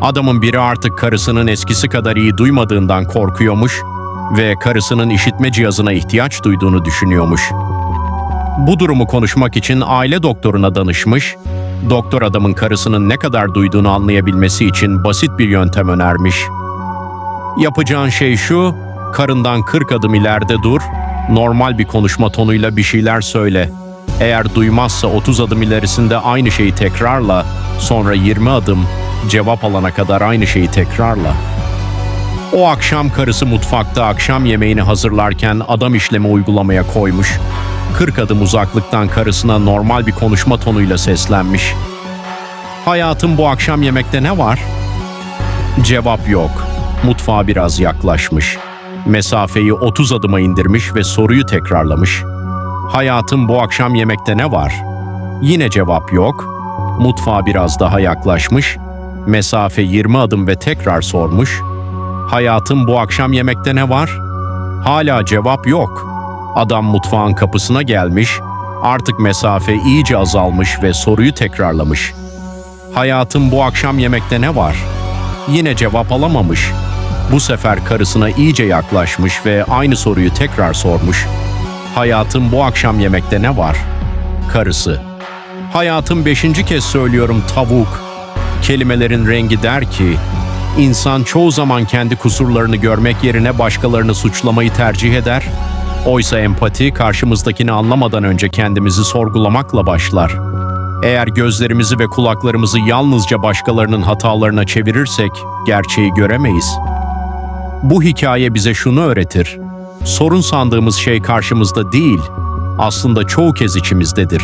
Adamın biri artık karısının eskisi kadar iyi duymadığından korkuyormuş ve karısının işitme cihazına ihtiyaç duyduğunu düşünüyormuş. Bu durumu konuşmak için aile doktoruna danışmış, doktor adamın karısının ne kadar duyduğunu anlayabilmesi için basit bir yöntem önermiş. Yapacağın şey şu, karından 40 adım ileride dur, normal bir konuşma tonuyla bir şeyler söyle. Eğer duymazsa 30 adım ilerisinde aynı şeyi tekrarla, sonra 20 adım cevap alana kadar aynı şeyi tekrarla. O akşam karısı mutfakta akşam yemeğini hazırlarken adam işlemi uygulamaya koymuş. 40 adım uzaklıktan karısına normal bir konuşma tonuyla seslenmiş. Hayatım bu akşam yemekte ne var? Cevap yok. Mutfağa biraz yaklaşmış. Mesafeyi 30 adıma indirmiş ve soruyu tekrarlamış. Hayatım bu akşam yemekte ne var? Yine cevap yok. Mutfağa biraz daha yaklaşmış. Mesafe 20 adım ve tekrar sormuş. Hayatım bu akşam yemekte ne var? Hala cevap yok. Adam mutfağın kapısına gelmiş. Artık mesafe iyice azalmış ve soruyu tekrarlamış. Hayatım bu akşam yemekte ne var? Yine cevap alamamış. Bu sefer karısına iyice yaklaşmış ve aynı soruyu tekrar sormuş. Hayatım bu akşam yemekte ne var? Karısı. Hayatım beşinci kez söylüyorum tavuk. Kelimelerin rengi der ki, insan çoğu zaman kendi kusurlarını görmek yerine başkalarını suçlamayı tercih eder. Oysa empati karşımızdakini anlamadan önce kendimizi sorgulamakla başlar. Eğer gözlerimizi ve kulaklarımızı yalnızca başkalarının hatalarına çevirirsek gerçeği göremeyiz. Bu hikaye bize şunu öğretir. Sorun sandığımız şey karşımızda değil, aslında çoğu kez içimizdedir.